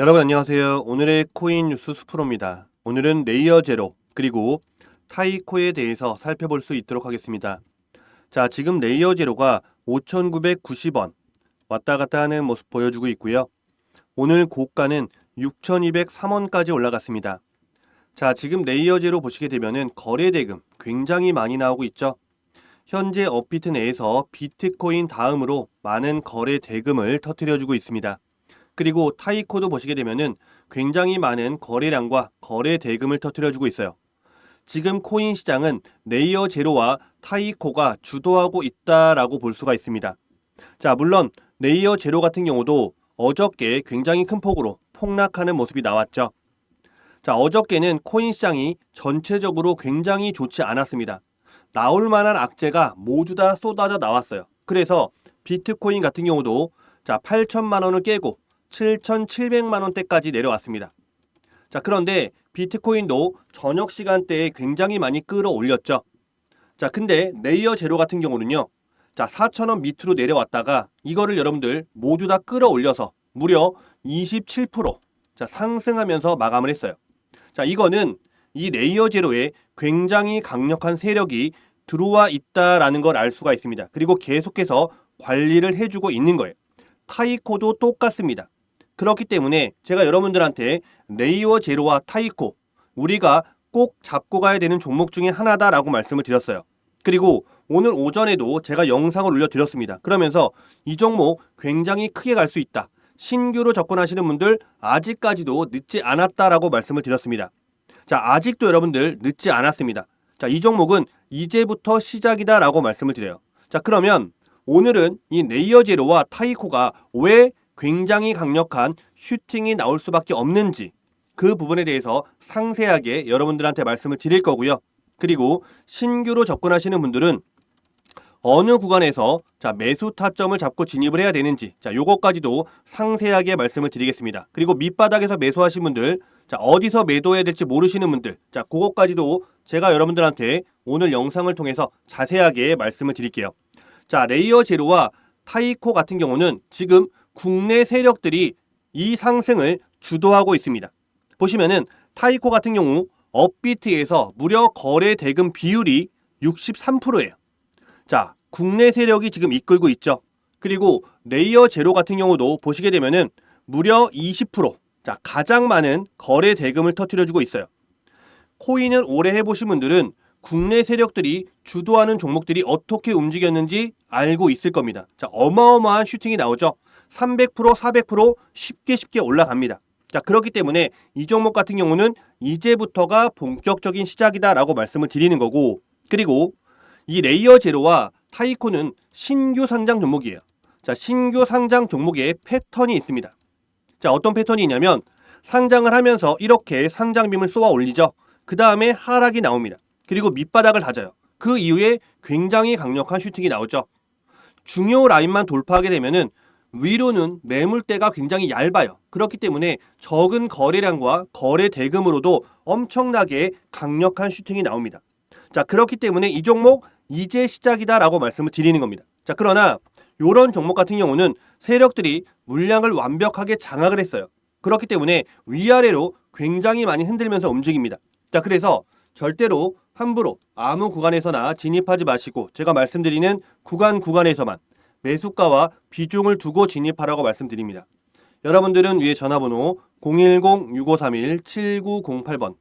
여러분 안녕하세요. 오늘의 코인 뉴스 수프로입니다. 오늘은 레이어 제로 그리고 타이코에 대해서 살펴볼 수 있도록 하겠습니다. 자, 지금 레이어 제로가 5,990원 왔다 갔다 하는 모습 보여주고 있고요. 오늘 고가는 6,203원까지 올라갔습니다. 자, 지금 레이어 제로 보시게 되면은 거래 대금 굉장히 많이 나오고 있죠. 현재 업비트 내에서 비트코인 다음으로 많은 거래 대금을 터뜨려 주고 있습니다. 그리고 타이코도 보시게 되면은 굉장히 많은 거래량과 거래 대금을 터뜨려 주고 있어요. 지금 코인 시장은 레이어 제로와 타이코가 주도하고 있다라고 볼 수가 있습니다. 자, 물론 레이어 제로 같은 경우도 어저께 굉장히 큰 폭으로 폭락하는 모습이 나왔죠. 자, 어저께는 코인 시장이 전체적으로 굉장히 좋지 않았습니다. 나올 만한 악재가 모두 다 쏟아져 나왔어요. 그래서 비트코인 같은 경우도 자, 8천만 원을 깨고 7,700만 원대까지 내려왔습니다. 자, 그런데 비트코인도 저녁 시간대에 굉장히 많이 끌어올렸죠. 자, 근데 레이어 제로 같은 경우는요. 자, 4,000원 밑으로 내려왔다가 이거를 여러분들 모두 다 끌어올려서 무려 27% 자, 상승하면서 마감을 했어요. 자, 이거는 이 레이어 제로에 굉장히 강력한 세력이 들어와 있다라는 걸 알 수가 있습니다. 그리고 계속해서 관리를 해주고 있는 거예요. 타이코도 똑같습니다. 그렇기 때문에 제가 여러분들한테 레이어 제로와 타이코 우리가 꼭 잡고 가야 되는 종목 중에 하나다라고 말씀을 드렸어요. 그리고 오늘 오전에도 제가 영상을 올려드렸습니다. 그러면서 이 종목 굉장히 크게 갈 수 있다. 신규로 접근하시는 분들 아직까지도 늦지 않았다라고 말씀을 드렸습니다. 자, 아직도 여러분들 늦지 않았습니다. 자, 이 종목은 이제부터 시작이다라고 말씀을 드려요. 자, 그러면 오늘은 이 레이어 제로와 타이코가 왜 굉장히 강력한 슈팅이 나올 수밖에 없는지 그 부분에 대해서 상세하게 여러분들한테 말씀을 드릴 거고요. 그리고 신규로 접근하시는 분들은 어느 구간에서 자 매수 타점을 잡고 진입을 해야 되는지 자 요것까지도 상세하게 말씀을 드리겠습니다. 그리고 밑바닥에서 매수하신 분들 자 어디서 매도해야 될지 모르시는 분들 자 그것까지도 제가 여러분들한테 오늘 영상을 통해서 자세하게 말씀을 드릴게요. 자 레이어 제로와 타이코 같은 경우는 지금 국내 세력들이 이 상승을 주도하고 있습니다. 보시면은 타이코 같은 경우 업비트에서 무려 거래 대금 비율이 63%예요. 자, 국내 세력이 지금 이끌고 있죠. 그리고 레이어 제로 같은 경우도 보시게 되면은 무려 20%. 자, 가장 많은 거래 대금을 터뜨려 주고 있어요. 코인을 오래 해 보신 분들은 국내 세력들이 주도하는 종목들이 어떻게 움직였는지 알고 있을 겁니다. 자, 어마어마한 슈팅이 나오죠. 300%, 400% 쉽게 쉽게 올라갑니다. 자, 그렇기 때문에 이 종목 같은 경우는 이제부터가 본격적인 시작이다라고 말씀을 드리는 거고, 그리고 이 레이어 제로와 타이코는 신규 상장 종목이에요. 자, 신규 상장 종목에 패턴이 있습니다. 자, 어떤 패턴이 있냐면 상장을 하면서 이렇게 상장빔을 쏘아 올리죠. 그 다음에 하락이 나옵니다. 그리고 밑바닥을 다져요. 그 이후에 굉장히 강력한 슈팅이 나오죠. 중요 라인만 돌파하게 되면은 위로는 매물대가 굉장히 얇아요. 그렇기 때문에 적은 거래량과 거래 대금으로도 엄청나게 강력한 슈팅이 나옵니다. 자, 그렇기 때문에 이 종목 이제 시작이다라고 말씀을 드리는 겁니다. 자, 그러나 이런 종목 같은 경우는 세력들이 물량을 완벽하게 장악을 했어요. 그렇기 때문에 위아래로 굉장히 많이 흔들면서 움직입니다. 자, 그래서 절대로 함부로 아무 구간에서나 진입하지 마시고 제가 말씀드리는 구간 구간에서만 매수가와 비중을 두고 진입하라고 말씀드립니다. 여러분들은 위에 전화번호 010-6531-7908번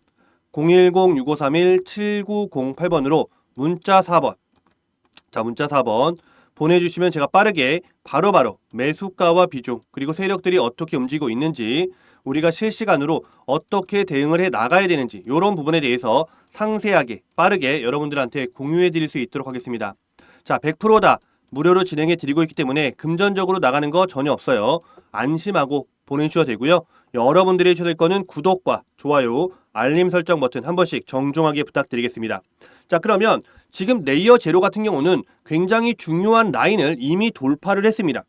010-6531-7908번으로 문자 4번 자 문자 4번 보내주시면 제가 빠르게 바로 바로 매수가와 비중 그리고 세력들이 어떻게 움직이고 있는지 우리가 실시간으로 어떻게 대응을 해 나가야 되는지 이런 부분에 대해서 상세하게 빠르게 여러분들한테 공유해 드릴 수 있도록 하겠습니다. 자 100%다 무료로 진행해 드리고 있기 때문에 금전적으로 나가는 거 전혀 없어요. 안심하고 보내주셔도 되고요. 여러분들이 될 거는 구독과 좋아요, 알림 설정 버튼 한 번씩 정중하게 부탁드리겠습니다. 자 그러면 지금 레이어 제로 같은 경우는 굉장히 중요한 라인을 이미 돌파를 했습니다.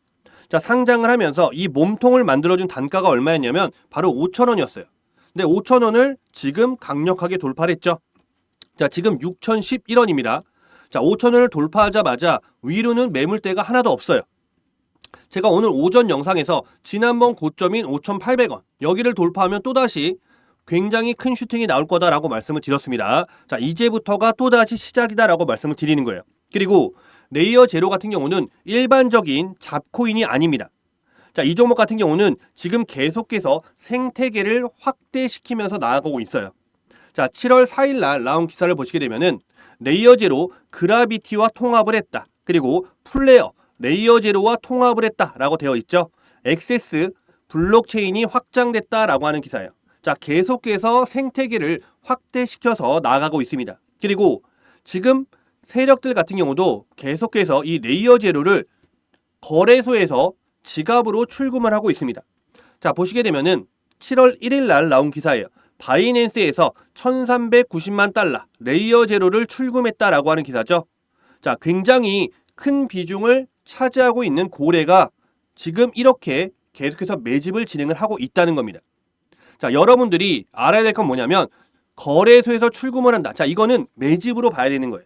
자 상장을 하면서 이 몸통을 만들어준 단가가 얼마였냐면 바로 5,000원이었어요. 근데 5,000원을 지금 강력하게 돌파를 했죠. 자 지금 6,011원입니다. 자 5,000원을 돌파하자마자 위로는 매물대가 하나도 없어요. 제가 오늘 오전 영상에서 지난번 고점인 5,800원 여기를 돌파하면 또다시 굉장히 큰 슈팅이 나올 거다라고 말씀을 드렸습니다. 자, 이제부터가 또다시 시작이다라고 말씀을 드리는 거예요. 그리고 레이어 제로 같은 경우는 일반적인 잡코인이 아닙니다. 자, 이 종목 같은 경우는 지금 계속해서 생태계를 확대시키면서 나아가고 있어요. 자, 7월 4일 날 나온 기사를 보시게 되면은 레이어 제로 그라비티와 통합을 했다. 그리고 플레어 레이어 제로와 통합을 했다라고 되어 있죠. 액세스 블록체인이 확장됐다라고 하는 기사예요. 자, 계속해서 생태계를 확대시켜서 나아가고 있습니다. 그리고 지금 세력들 같은 경우도 계속해서 이 레이어 제로를 거래소에서 지갑으로 출금을 하고 있습니다. 자, 보시게 되면은 7월 1일 날 나온 기사예요. 바이낸스에서 1390만 달러 레이어 제로를 출금했다라고 하는 기사죠. 자, 굉장히 큰 비중을 차지하고 있는 고래가 지금 이렇게 계속해서 매집을 진행을 하고 있다는 겁니다. 자, 여러분들이 알아야 될 건 뭐냐면 거래소에서 출금을 한다. 자, 이거는 매집으로 봐야 되는 거예요.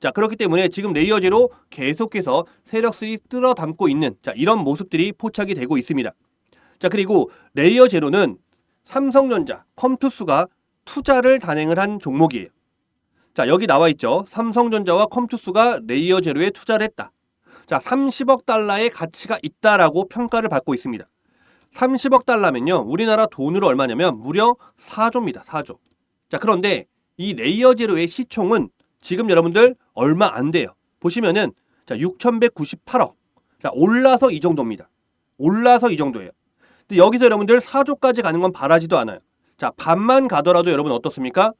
자, 그렇기 때문에 지금 레이어 제로 계속해서 세력들이 쓸어 담고 있는 자, 이런 모습들이 포착이 되고 있습니다. 자, 그리고 레이어 제로는 삼성전자, 컴투스가 투자를 단행을 한 종목이에요. 자, 여기 나와 있죠. 삼성전자와 컴투스가 레이어 제로에 투자를 했다. 자, 30억 달러의 가치가 있다라고 평가를 받고 있습니다. 30억 달러면요. 우리나라 돈으로 얼마냐면 무려 4조입니다. 4조. 자, 그런데 이 레이어 제로의 시총은 지금 여러분들 얼마 안 돼요. 보시면은 자, 6,198억. 자, 올라서 이 정도입니다. 올라서 이 정도예요. 근데 여기서 여러분들 4조까지 가는 건 바라지도 않아요. 자, 반만 가더라도 여러분 어떻습니까?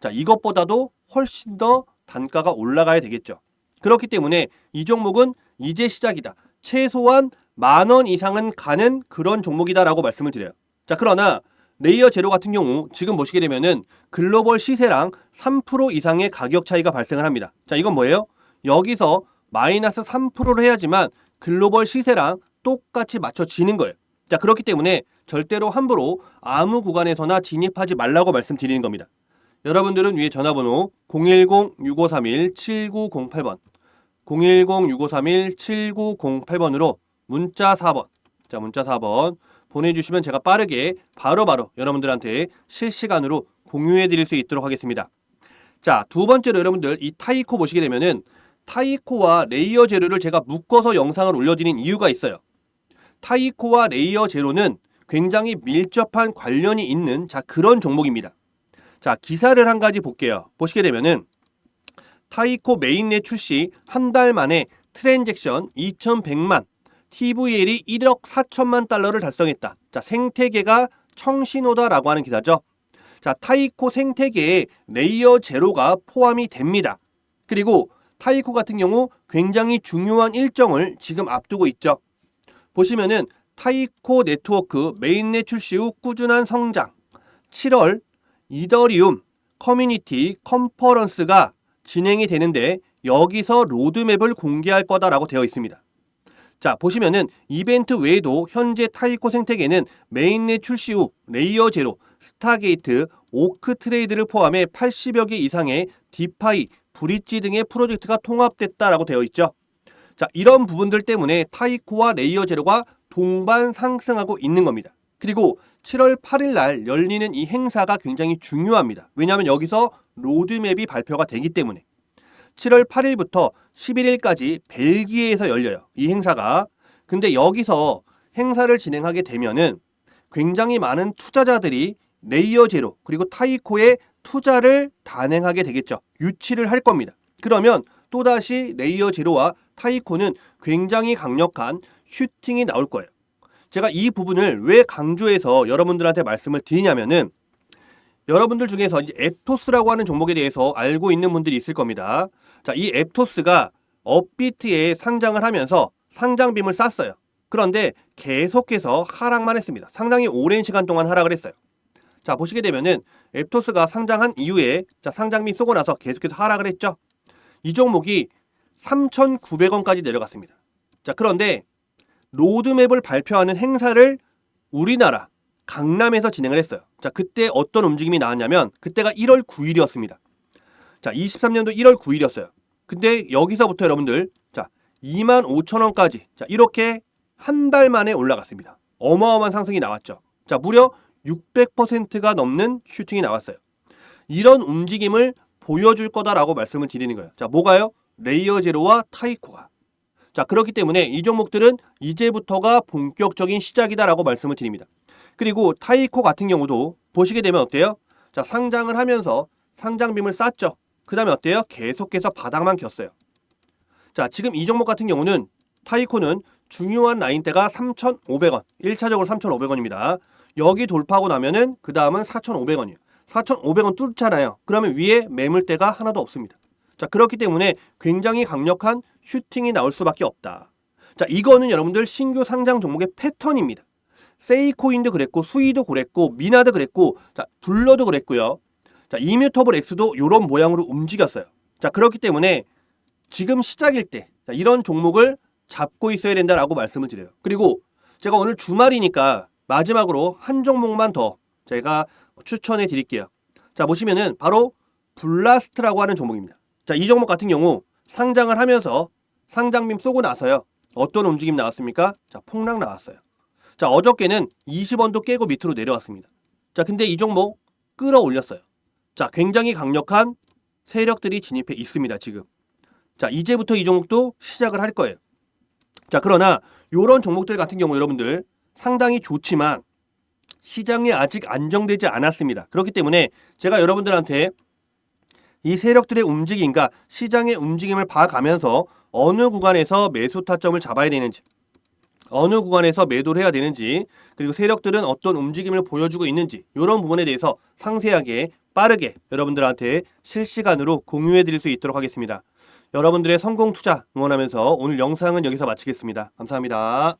자, 이것보다도 훨씬 더 단가가 올라가야 되겠죠. 그렇기 때문에 이 종목은 이제 시작이다. 최소한 만 원 이상은 가는 그런 종목이다라고 말씀을 드려요. 자, 그러나 레이어 제로 같은 경우 지금 보시게 되면은 글로벌 시세랑 3% 이상의 가격 차이가 발생을 합니다. 자, 이건 뭐예요? 여기서 마이너스 3%를 해야지만 글로벌 시세랑 똑같이 맞춰지는 거예요. 자, 그렇기 때문에 절대로 함부로 아무 구간에서나 진입하지 말라고 말씀드리는 겁니다. 여러분들은 위에 전화번호 010-6531-7908번 010-6531-7908번으로 문자 4번 자 문자 4번 보내주시면 제가 빠르게 바로바로 여러분들한테 실시간으로 공유해 드릴 수 있도록 하겠습니다. 자 두 번째로 여러분들 이 타이코 보시게 되면은 타이코와 레이어 제로를 제가 묶어서 영상을 올려드린 이유가 있어요. 타이코와 레이어 제로는 굉장히 밀접한 관련이 있는 자 그런 종목입니다. 자 기사를 한 가지 볼게요. 보시게 되면은 타이코 메인넷 출시 한 달 만에 트랜잭션 2,100만, TVL이 1억 4천만 달러를 달성했다. 자 생태계가 청신호다라고 하는 기사죠. 자 타이코 생태계에 레이어 제로가 포함이 됩니다. 그리고 타이코 같은 경우 굉장히 중요한 일정을 지금 앞두고 있죠. 보시면은 타이코 네트워크 메인넷 출시 후 꾸준한 성장. 7월 이더리움 커뮤니티 컨퍼런스가 진행이 되는데 여기서 로드맵을 공개할 거다라고 되어 있습니다. 자, 보시면은 이벤트 외에도 현재 타이코 생태계는 메인넷 출시 후 레이어 제로, 스타게이트, 오크 트레이드를 포함해 80여 개 이상의 디파이, 브릿지 등의 프로젝트가 통합됐다라고 되어 있죠. 자, 이런 부분들 때문에 타이코와 레이어 제로가 동반 상승하고 있는 겁니다. 그리고 7월 8일 날 열리는 이 행사가 굉장히 중요합니다. 왜냐하면 여기서 로드맵이 발표가 되기 때문에 7월 8일부터 11일까지 벨기에에서 열려요. 이 행사가. 근데 여기서 행사를 진행하게 되면은 굉장히 많은 투자자들이 레이어 제로 그리고 타이코에 투자를 단행하게 되겠죠. 유치를 할 겁니다. 그러면 또다시 레이어 제로와 타이코는 굉장히 강력한 슈팅이 나올 거예요. 제가 이 부분을 왜 강조해서 여러분들한테 말씀을 드리냐면은 여러분들 중에서 이제 앱토스라고 하는 종목에 대해서 알고 있는 분들이 있을 겁니다. 자, 이 앱토스가 업비트에 상장을 하면서 상장빔을 쌌어요. 그런데 계속해서 하락만 했습니다. 상당히 오랜 시간 동안 하락을 했어요. 자, 보시게 되면은 앱토스가 상장한 이후에 자, 상장빔 쏘고 나서 계속해서 하락을 했죠. 이 종목이 3,900원까지 내려갔습니다. 자, 그런데 로드맵을 발표하는 행사를 우리나라 강남에서 진행을 했어요. 자, 그때 어떤 움직임이 나왔냐면 그때가 1월 9일이었습니다. 자, 23년도 1월 9일이었어요. 근데 여기서부터 여러분들 자, 2만 5천 원까지 자, 이렇게 한 달 만에 올라갔습니다. 어마어마한 상승이 나왔죠. 자, 무려 600%가 넘는 슈팅이 나왔어요. 이런 움직임을 보여줄 거다라고 말씀을 드리는 거예요. 자, 뭐가요? 레이어 제로와 타이코가. 자, 그렇기 때문에 이 종목들은 이제부터가 본격적인 시작이다라고 말씀을 드립니다. 그리고 타이코 같은 경우도 보시게 되면 어때요? 자, 상장을 하면서 상장빔을 쌌죠. 그 다음에 어때요? 계속해서 바닥만 겼어요. 자, 지금 이 종목 같은 경우는 타이코는 중요한 라인대가 3,500원. 1차적으로 3,500원입니다. 여기 돌파하고 나면은 그 다음은 4,500원이에요. 4,500원 뚫잖아요. 그러면 위에 매물대가 하나도 없습니다. 자, 그렇기 때문에 굉장히 강력한 슈팅이 나올 수밖에 없다. 자, 이거는 여러분들 신규 상장 종목의 패턴입니다. 세이코인도 그랬고, 수이도 그랬고, 미나도 그랬고, 자, 블러도 그랬고요. 자, 이뮤터블 X도 이런 모양으로 움직였어요. 자, 그렇기 때문에 지금 시작일 때 자, 이런 종목을 잡고 있어야 된다라고 말씀을 드려요. 그리고 제가 오늘 주말이니까 마지막으로 한 종목만 더 제가 추천해 드릴게요. 자, 보시면은 바로 블라스트라고 하는 종목입니다. 자, 이 종목 같은 경우 상장을 하면서 상장빔 쏘고 나서요. 어떤 움직임 나왔습니까? 자, 폭락 나왔어요. 자, 어저께는 20원도 깨고 밑으로 내려왔습니다. 자, 근데 이 종목 끌어올렸어요. 자, 굉장히 강력한 세력들이 진입해 있습니다, 지금. 자, 이제부터 이 종목도 시작을 할 거예요. 자, 그러나 이런 종목들 같은 경우 여러분들 상당히 좋지만 시장이 아직 안정되지 않았습니다. 그렇기 때문에 제가 여러분들한테 이 세력들의 움직임과 시장의 움직임을 봐가면서 어느 구간에서 매수 타점을 잡아야 되는지 어느 구간에서 매도를 해야 되는지 그리고 세력들은 어떤 움직임을 보여주고 있는지 이런 부분에 대해서 상세하게 빠르게 여러분들한테 실시간으로 공유해 드릴 수 있도록 하겠습니다. 여러분들의 성공 투자 응원하면서 오늘 영상은 여기서 마치겠습니다. 감사합니다.